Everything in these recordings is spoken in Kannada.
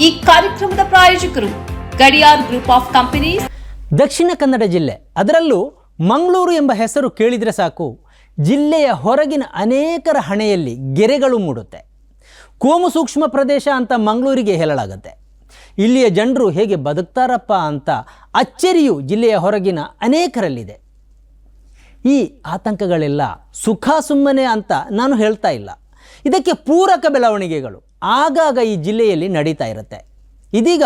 ಈ ಕಾರ್ಯಕ್ರಮದ ಪ್ರಾಯೋಜಕರು Gadiyar group of companies. Dakshina Kannada ಜಿಲ್ಲೆ. ಅದರಲ್ಲೂ ಮಂಗಳೂರು ಎಂಬ ಹೆಸರು ಕೇಳಿದರೆ ಸಾಕು. ಜಿಲ್ಲೆಯ ಹೊರಗಿನ ಅನೇಕರ ಹಣೆಯಲ್ಲಿ ಗೆರೆಗಳು ಮೂಡುತ್ತೆ. ಕೋಮು ಸೂಕ್ಷ್ಮ ಪ್ರದೇಶ ಅಂತ ಮಂಗಳೂರಿಗೆ ಹೇಳಲಾಗುತ್ತೆ. ಇಲ್ಲಿಯ ಜನರು ಹೇಗೆ ಬದುಕ್ತಾರಪ್ಪ ಅಂತ ಅಚ್ಚರಿಯು ಜಿಲ್ಲೆಯ ಹೊರಗಿನ ಅನೇಕರಲ್ಲಿದೆ. ಈ ಆತಂಕಗಳೆಲ್ಲ ಸುಖ ಸುಮ್ಮನೆ ಅಂತ ನಾನು ಹೇಳ್ತಾ ಇಲ್ಲ. ಇದಕ್ಕೆ ಪೂರಕ ಬೆಳವಣಿಗೆಗಳು. ಆಗಾಗ ಈ ಜಿಲ್ಲೆಯಲ್ಲಿ ನಡೀತಾ ಇರುತ್ತೆ. ಇದೀಗ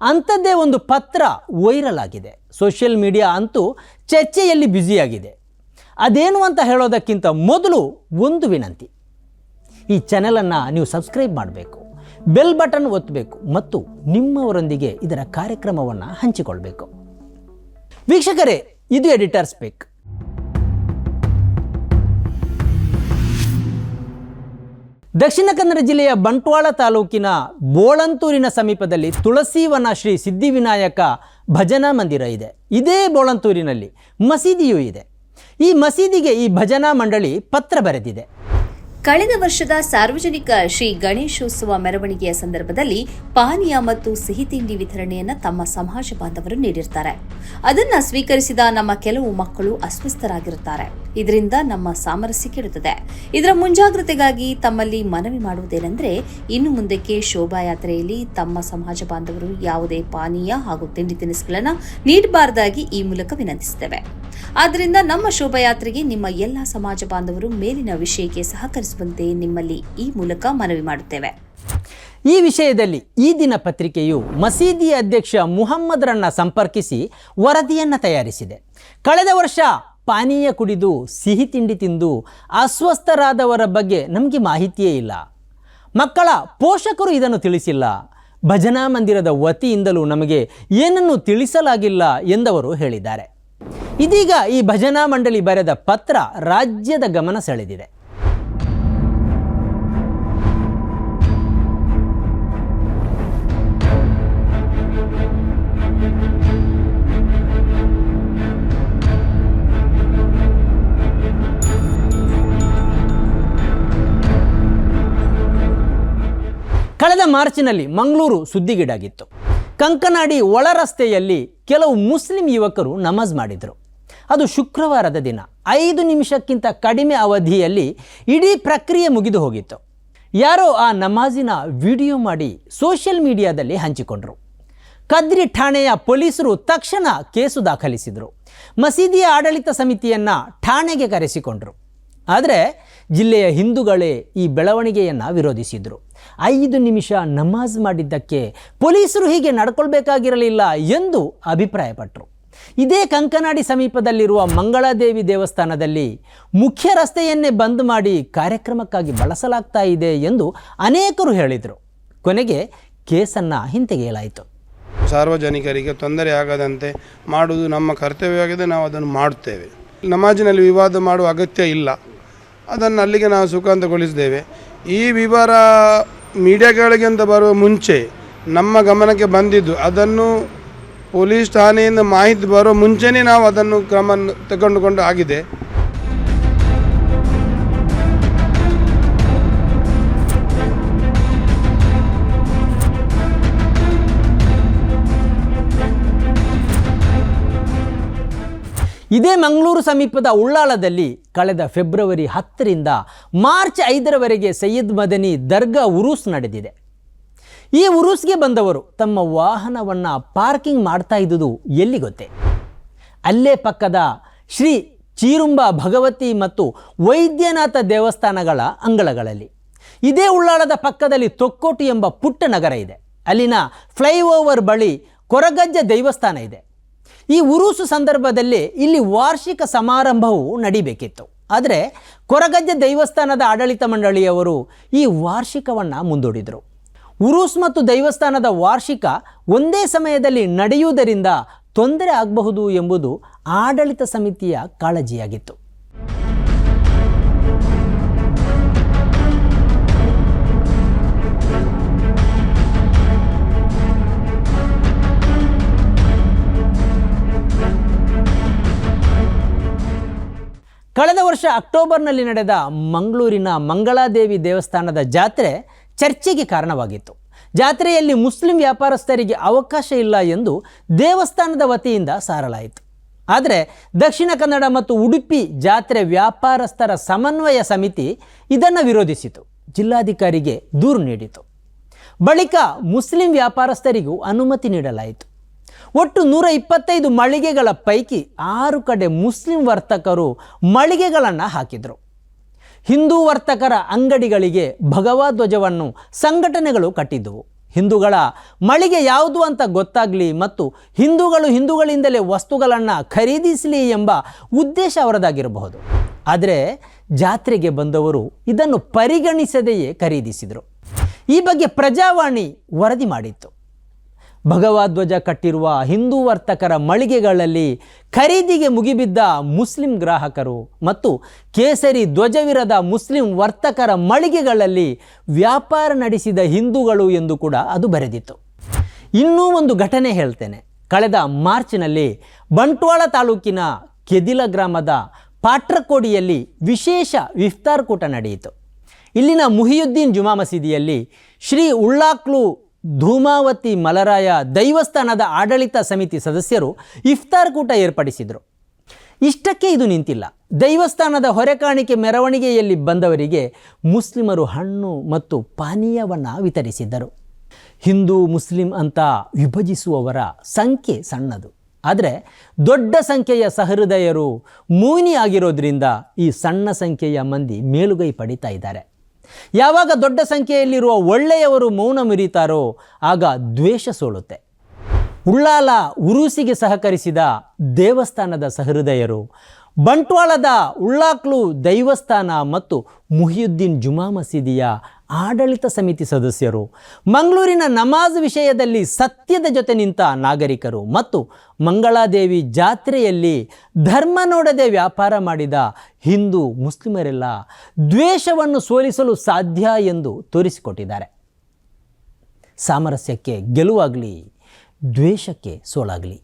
ಅಂಥದ್ದೇ ಒಂದು ಪತ್ರ ವೈರಲ್ ಆಗಿದೆ. ಸೋಷಿಯಲ್ ಮೀಡಿಯಾ ಅಂತೂ ಚರ್ಚೆಯಲ್ಲಿ ಬ್ಯುಸಿಯಾಗಿದೆ ಅದೇನು ಅಂತ ಹೇಳೋದಕ್ಕಿಂತ ಮೊದಲು ಒಂದು ವಿನಂತಿ. ಈ ಚಾನೆಲನ್ನು ನೀವು ಸಬ್ಸ್ಕ್ರೈಬ್ ಮಾಡಬೇಕು. ಬೆಲ್ ಬಟನ್ ಒತ್ತಬೇಕು ಮತ್ತು ನಿಮ್ಮವರೊಂದಿಗೆ ಇದರ ಕಾರ್ಯಕ್ರಮವನ್ನು ಹಂಚಿಕೊಳ್ಬೇಕು. ವೀಕ್ಷಕರೇ, ಇದು ಎಡಿಟರ್ಸ್ ಸ್ಪೀಕ್ ದಕ್ಷಿಣ ಕನ್ನಡ ಜಿಲ್ಲೆಯ ಬಂಟ್ವಾಳ ತಾಲೂಕಿನ ಬೋಳಂತೂರಿನ ಸಮೀಪದಲ್ಲಿ ತುಳಸಿವನ ಶ್ರೀ ಸಿದ್ಧಿವಿನಾಯಕ ಭಜನಾ ಮಂದಿರ ಇದೆ. ಇದೇ ಬೋಳಂತೂರಿನಲ್ಲಿ ಮಸೀದಿಯೂ ಇದೆ. ಈ ಮಸೀದಿಗೆ ಈ ಭಜನಾ ಮಂಡಳಿ ಪತ್ರ ಬರೆದಿದೆ. ಕಳೆದ ವರ್ಷದ ಸಾರ್ವಜನಿಕ ಶ್ರೀ ಗಣೇಶೋತ್ಸವ ಮೆರವಣಿಗೆಯ ಸಂದರ್ಭದಲ್ಲಿ ಪಾನೀಯ ಮತ್ತು ಸಿಹಿ ತಿಂಡಿ ವಿತರಣೆಯನ್ನ ತಮ್ಮ ಸಮಾಜ ಬಾಂಧವರು ನೀಡಿರ್ತಾರೆ. ಅದನ್ನ ಸ್ವೀಕರಿಸಿದ ನಮ್ಮ ಕೆಲವು ಮಕ್ಕಳು ಅಸ್ವಸ್ಥರಾಗಿರುತ್ತಾರೆ. ಇದರಿಂದ ನಮ್ಮ ಸಾಮರಸ್ಯ ಕೆಡುತ್ತದೆ. ಇದರ ಮುಂಜಾಗ್ರತೆಗಾಗಿ ತಮ್ಮಲ್ಲಿ ಮನವಿ ಮಾಡುವುದೇನೆಂದರೆ, ಇನ್ನು ಮುಂದಕ್ಕೆ ಶೋಭಾಯಾತ್ರೆಯಲ್ಲಿ ತಮ್ಮ ಸಮಾಜ ಬಾಂಧವರು ಯಾವುದೇ ಪಾನೀಯ ಹಾಗೂ ತಿಂಡಿ ತಿನಿಸುಗಳನ್ನು ನೀಡಬಾರದಾಗಿ ಈ ಮೂಲಕ ವಿನಂತಿಸುತ್ತೇವೆ. ಆದ್ದರಿಂದ ನಮ್ಮ ಶೋಭಾಯಾತ್ರೆಗೆ ನಿಮ್ಮ ಎಲ್ಲ ಸಮಾಜ ಬಾಂಧವರು ಮೇಲಿನ ವಿಷಯಕ್ಕೆ ಸಹಕರಿಸುವಂತೆ ನಿಮ್ಮಲ್ಲಿ ಈ ಮೂಲಕ ಮನವಿ ಮಾಡುತ್ತೇವೆ. ಈ ವಿಷಯದಲ್ಲಿ ಈ ದಿನ ಪತ್ರಿಕೆಯು ಮಸೀದಿ ಅಧ್ಯಕ್ಷ ಮುಹಮ್ಮದ್ರನ್ನ ಸಂಪರ್ಕಿಸಿ ವರದಿಯನ್ನು ತಯಾರಿಸಿದೆ. ಕಳೆದ ವರ್ಷ ಪಾನೀಯ ಕುಡಿದು ಸಿಹಿ ತಿಂಡಿ ತಿಂದು ಅಸ್ವಸ್ಥರಾದವರ ಬಗ್ಗೆ ನಮಗೆ ಮಾಹಿತಿಯೇ ಇಲ್ಲ. ಮಕ್ಕಳ ಪೋಷಕರು ಇದನ್ನು ತಿಳಿಸಿಲ್ಲ. ಭಜನಾ ಮಂದಿರದ ವತಿಯಿಂದಲೂ ನಮಗೆ ಏನನ್ನು ತಿಳಿಸಲಾಗಿಲ್ಲ ಎಂದವರು ಹೇಳಿದ್ದಾರೆ. ಇದೀಗ ಈ ಭಜನಾ ಮಂಡಳಿ ಬರೆದ ಪತ್ರ ರಾಜ್ಯದ ಗಮನ ಸೆಳೆದಿದೆ. ಕಳೆದ ಮಾರ್ಚ್ನಲ್ಲಿ ಮಂಗಳೂರು ಸುದ್ದಿಗೀಡಾಗಿತ್ತು. ಕಂಕನಾಡಿ ಒಳ ರಸ್ತೆಯಲ್ಲಿ ಕೆಲವು ಮುಸ್ಲಿಂ ಯುವಕರು ನಮಾಜ್ ಮಾಡಿದರು. ಅದು ಶುಕ್ರವಾರದ ದಿನ. ಐದು ನಿಮಿಷಕ್ಕಿಂತ ಕಡಿಮೆ ಅವಧಿಯಲ್ಲಿ ಇಡೀ ಪ್ರಕ್ರಿಯೆ ಮುಗಿದು ಹೋಗಿತ್ತು. ಯಾರೋ ಆ ನಮಾಜಿನ ವಿಡಿಯೋ ಮಾಡಿ ಸೋಷಿಯಲ್ ಮೀಡಿಯಾದಲ್ಲಿ ಹಂಚಿಕೊಂಡರು. ಕದ್ರಿ ಠಾಣೆಯ ಪೊಲೀಸರು ತಕ್ಷಣ ಕೇಸು ದಾಖಲಿಸಿದರು. ಮಸೀದಿಯ ಆಡಳಿತ ಸಮಿತಿಯನ್ನು ಠಾಣೆಗೆ ಕರೆಸಿಕೊಂಡರು. ಆದರೆ ಜಿಲ್ಲೆಯ ಹಿಂದೂಗಳೇ ಈ ಬೆಳವಣಿಗೆಯನ್ನು ವಿರೋಧಿಸಿದರು. ಐದು ನಿಮಿಷ ನಮಾಜ್ ಮಾಡಿದ್ದಕ್ಕೆ ಪೊಲೀಸರು ಹೀಗೆ ನಡ್ಕೊಳ್ಬೇಕಾಗಿರಲಿಲ್ಲ ಎಂದು ಅಭಿಪ್ರಾಯಪಟ್ಟರು ಇದೇ ಕಂಕನಾಡಿ ಸಮೀಪದಲ್ಲಿರುವ ಮಂಗಳಾದೇವಿ ದೇವಸ್ಥಾನದಲ್ಲಿ ಮುಖ್ಯ ರಸ್ತೆಯನ್ನೇ ಬಂದ್ ಮಾಡಿ ಕಾರ್ಯಕ್ರಮಕ್ಕಾಗಿ ಬಳಸಲಾಗ್ತಾ ಇದೆ ಎಂದು ಅನೇಕರು ಹೇಳಿದರು. ಕೊನೆಗೆ ಕೇಸನ್ನು ಹಿಂತೆಗೆಯಲಾಯಿತು ಸಾರ್ವಜನಿಕರಿಗೆ ತೊಂದರೆ ಆಗದಂತೆ ಮಾಡುವುದು ನಮ್ಮ ಕರ್ತವ್ಯವಾಗಿದೆ, ನಾವು ಅದನ್ನು ಮಾಡುತ್ತೇವೆ. ನಮಾಜಿನಲ್ಲಿ ವಿವಾದ ಮಾಡುವ ಅಗತ್ಯ ಇಲ್ಲ. ಅದನ್ನು ಅಲ್ಲಿಗೆ ನಾವು ಸುಖಾಂತಗೊಳಿಸಿದ್ದೇವೆ. ಈ ವಿವರ ಮೀಡಿಯಾಗಳಿಗೆ ಅಂತ ಬರುವ ಮುಂಚೆ ನಮ್ಮ ಗಮನಕ್ಕೆ ಬಂದಿದ್ದು ಅದನ್ನು ಪೊಲೀಸ್ ಠಾಣೆಯಿಂದ ಮಾಹಿತಿ ಬರೋ ಮುಂಚೆನೇ ನಾವು ಅದನ್ನು ಕ್ರಮ ತಗೊಂಡುಕೊಂಡು ಆಗಿದೆ. ಇದೇ ಮಂಗಳೂರು ಸಮೀಪದ ಉಳ್ಳಾಳದಲ್ಲಿ ಕಳೆದ ಫೆಬ್ರವರಿ ಹತ್ತರಿಂದ ಮಾರ್ಚ್ ಐದರವರೆಗೆ ಸೈಯದ್ ಮದನಿ ದರ್ಗಾ ಉರೂಸ್ ನಡೆದಿದೆ. ಈ ಉರುಸ್ಗೆ ಬಂದವರು ತಮ್ಮ ವಾಹನವನ್ನು ಪಾರ್ಕಿಂಗ್ ಮಾಡ್ತಾ ಇದ್ದುದು ಎಲ್ಲಿ ಗೊತ್ತೇ? ಅಲ್ಲೇ ಪಕ್ಕದ ಶ್ರೀ ಚೀರುಂಬ ಭಗವತಿ ಮತ್ತು ವೈದ್ಯನಾಥ ದೇವಸ್ಥಾನಗಳ ಅಂಗಳಗಳಲ್ಲಿ. ಇದೇ ಉಳ್ಳಾಳದ ಪಕ್ಕದಲ್ಲಿ ತೊಕ್ಕೋಟು ಎಂಬ ಪುಟ್ಟ ನಗರ ಇದೆ. ಅಲ್ಲಿನ ಫ್ಲೈಓವರ್ ಬಳಿ ಕೊರಗಜ್ಜ ದೇವಸ್ಥಾನ ಇದೆ. ಈ ಉರುಸು ಸಂದರ್ಭದಲ್ಲಿ ಇಲ್ಲಿ ವಾರ್ಷಿಕ ಸಮಾರಂಭವು ನಡಿಬೇಕಿತ್ತು. ಆದರೆ ಕೊರಗಜ್ಜ ದೇವಸ್ಥಾನದ ಆಡಳಿತ ಮಂಡಳಿಯವರು ಈ ವಾರ್ಷಿಕವನ್ನು ಮುಂದೂಡಿದರು. ಉರುಸ್ ಮತ್ತು ದೈವಸ್ಥಾನದ ವಾರ್ಷಿಕ ಒಂದೇ ಸಮಯದಲ್ಲಿ ನಡೆಯುವುದರಿಂದ ತೊಂದರೆ ಆಗಬಹುದು ಎಂಬುದು ಆಡಳಿತ ಸಮಿತಿಯ ಕಾಳಜಿಯಾಗಿತ್ತು. ಕಳೆದ ವರ್ಷ ಅಕ್ಟೋಬರ್ನಲ್ಲಿ ನಡೆದ ಮಂಗಳೂರಿನ ಮಂಗಳಾದೇವಿ ದೇವಸ್ಥಾನದ ಜಾತ್ರೆ ಚರ್ಚೆಗೆ ಕಾರಣವಾಗಿತ್ತು. ಜಾತ್ರೆಯಲ್ಲಿ ಮುಸ್ಲಿಂ ವ್ಯಾಪಾರಸ್ಥರಿಗೆ ಅವಕಾಶ ಇಲ್ಲ ಎಂದು ದೇವಸ್ಥಾನದ ವತಿಯಿಂದ ಸಾರಲಾಯಿತು. ಆದರೆ ದಕ್ಷಿಣ ಕನ್ನಡ ಮತ್ತು ಉಡುಪಿ ಜಾತ್ರೆ ವ್ಯಾಪಾರಸ್ಥರ ಸಮನ್ವಯ ಸಮಿತಿ ಇದನ್ನು ವಿರೋಧಿಸಿತು. ಜಿಲ್ಲಾಧಿಕಾರಿಗೆ ದೂರು ನೀಡಿತು. ಬಳಿಕ ಮುಸ್ಲಿಂ ವ್ಯಾಪಾರಸ್ಥರಿಗೂ ಅನುಮತಿ ನೀಡಲಾಯಿತು. ಒಟ್ಟು ನೂರ ಇಪ್ಪತ್ತೈದು ಮಳಿಗೆಗಳ ಪೈಕಿ ಆರು ಕಡೆ ಮುಸ್ಲಿಂ ವರ್ತಕರು ಮಳಿಗೆಗಳನ್ನು ಹಾಕಿದರು. ಹಿಂದೂ ವರ್ತಕರ ಅಂಗಡಿಗಳಿಗೆ ಭಗವಾ ಧ್ವಜವನ್ನು ಸಂಘಟನೆಗಳು ಕಟ್ಟಿದ್ದವು. ಹಿಂದೂಗಳ ಮಳಿಗೆ ಯಾವುದು ಅಂತ ಗೊತ್ತಾಗಲಿ ಮತ್ತು ಹಿಂದೂಗಳು ಹಿಂದೂಗಳಿಂದಲೇ ವಸ್ತುಗಳನ್ನು ಖರೀದಿಸಲಿ ಎಂಬ ಉದ್ದೇಶ ಅವರದಾಗಿರಬಹುದು. ಆದರೆ ಜಾತ್ರೆಗೆ ಬಂದವರು ಇದನ್ನು ಪರಿಗಣಿಸದೆಯೇ ಖರೀದಿಸಿದರು. ಈ ಬಗ್ಗೆ ಪ್ರಜಾವಾಣಿ ವರದಿ ಮಾಡಿತ್ತು. ಭಗವಧ್ವಜ ಕಟ್ಟಿರುವ ಹಿಂದೂ ವರ್ತಕರ ಮಳಿಗೆಗಳಲ್ಲಿ ಖರೀದಿಗೆ ಮುಗಿಬಿದ್ದ ಮುಸ್ಲಿಂ ಗ್ರಾಹಕರು ಮತ್ತು ಕೇಸರಿ ಧ್ವಜವಿರದ ಮುಸ್ಲಿಂ ವರ್ತಕರ ಮಳಿಗೆಗಳಲ್ಲಿ ವ್ಯಾಪಾರ ನಡೆಸಿದ ಹಿಂದೂಗಳು ಎಂದು ಕೂಡ ಅದು ಬರೆದಿತ್ತು. ಇನ್ನೂ ಒಂದು ಘಟನೆ ಹೇಳ್ತೇನೆ. ಕಳೆದ ಮಾರ್ಚ್ನಲ್ಲಿ ಬಂಟ್ವಾಳ ತಾಲೂಕಿನ ಕೆದಿಲ ಗ್ರಾಮದ ಪಾಟ್ರಕೋಡಿಯಲ್ಲಿ ವಿಶೇಷ ಇಫ್ತಾರ್ ಕೂಟ ನಡೆಯಿತು. ಇಲ್ಲಿನ ಮುಹಿಯುದ್ದೀನ್ ಜುಮಾ ಮಸೀದಿಯಲ್ಲಿ ಶ್ರೀ ಉಳ್ಳಾಕ್ಲು ಧೂಮಾವತಿ ಮಲರಾಯ ದೈವಸ್ಥಾನದ ಆಡಳಿತ ಸಮಿತಿ ಸದಸ್ಯರು ಇಫ್ತಾರ್ ಕೂಟ ಏರ್ಪಡಿಸಿದರು. ಇಷ್ಟಕ್ಕೆ ಇದು ನಿಂತಿಲ್ಲ. ದೈವಸ್ಥಾನದ ಹೊರೆಕಾಣಿಕೆ ಮೆರವಣಿಗೆಯಲ್ಲಿ ಬಂದವರಿಗೆ ಮುಸ್ಲಿಮರು ಹಣ್ಣು ಮತ್ತು ಪಾನೀಯವನ್ನು ವಿತರಿಸಿದ್ದರು. ಹಿಂದೂ, ಮುಸ್ಲಿಂ ಅಂತ ವಿಭಜಿಸುವವರ ಸಂಖ್ಯೆ ಸಣ್ಣದು. ಆದರೆ ದೊಡ್ಡ ಸಂಖ್ಯೆಯ ಸಹೃದಯರು ಮೂನಿ ಆಗಿರೋದ್ರಿಂದ ಈ ಸಣ್ಣ ಸಂಖ್ಯೆಯ ಮಂದಿ ಮೇಲುಗೈ ಪಡಿತಾ ಇದ್ದಾರೆ. ಯಾವಾಗ ದೊಡ್ಡ ಸಂಖ್ಯೆಯಲ್ಲಿರುವ ಒಳ್ಳೆಯವರು ಮೌನ ಮುರಿತಾರೋ ಆಗ ದ್ವೇಷ ಸೋಲುತ್ತೆ. ಉಳ್ಳಾಲ ಉರುಸಿಗೆ ಸಹಕರಿಸಿದ ದೇವಸ್ಥಾನದ ಸಹೃದಯರು, ಬಂಟ್ವಾಳದ ಉಳ್ಳಾಕ್ಲು ದೈವಸ್ಥಾನ ಮತ್ತು ಮುಹಿಯುದ್ದೀನ್ ಜುಮಾ ಮಸೀದಿಯ ಆಡಳಿತ ಸಮಿತಿ ಸದಸ್ಯರು. ಮಂಗಳೂರಿನ ನಮಾಜ್ ವಿಷಯದಲ್ಲಿ ಸತ್ಯದ ಜೊತೆ ನಿಂತ ನಾಗರಿಕರು ಮತ್ತು ಮಂಗಳಾದೇವಿ ಜಾತ್ರೆಯಲ್ಲಿ ಧರ್ಮ ನೋಡದೆ ವ್ಯಾಪಾರ ಮಾಡಿದ ಹಿಂದೂ ಮುಸ್ಲಿಮರೆಲ್ಲ ದ್ವೇಷವನ್ನು ಸೋಲಿಸಲು ಸಾಧ್ಯ ಎಂದು ತೋರಿಸಿಕೊಟ್ಟಿದ್ದಾರೆ. ಸಾಮರಸ್ಯಕ್ಕೆ ಗೆಲುವಾಗಲಿ, ದ್ವೇಷಕ್ಕೆ ಸೋಲಾಗಲಿ.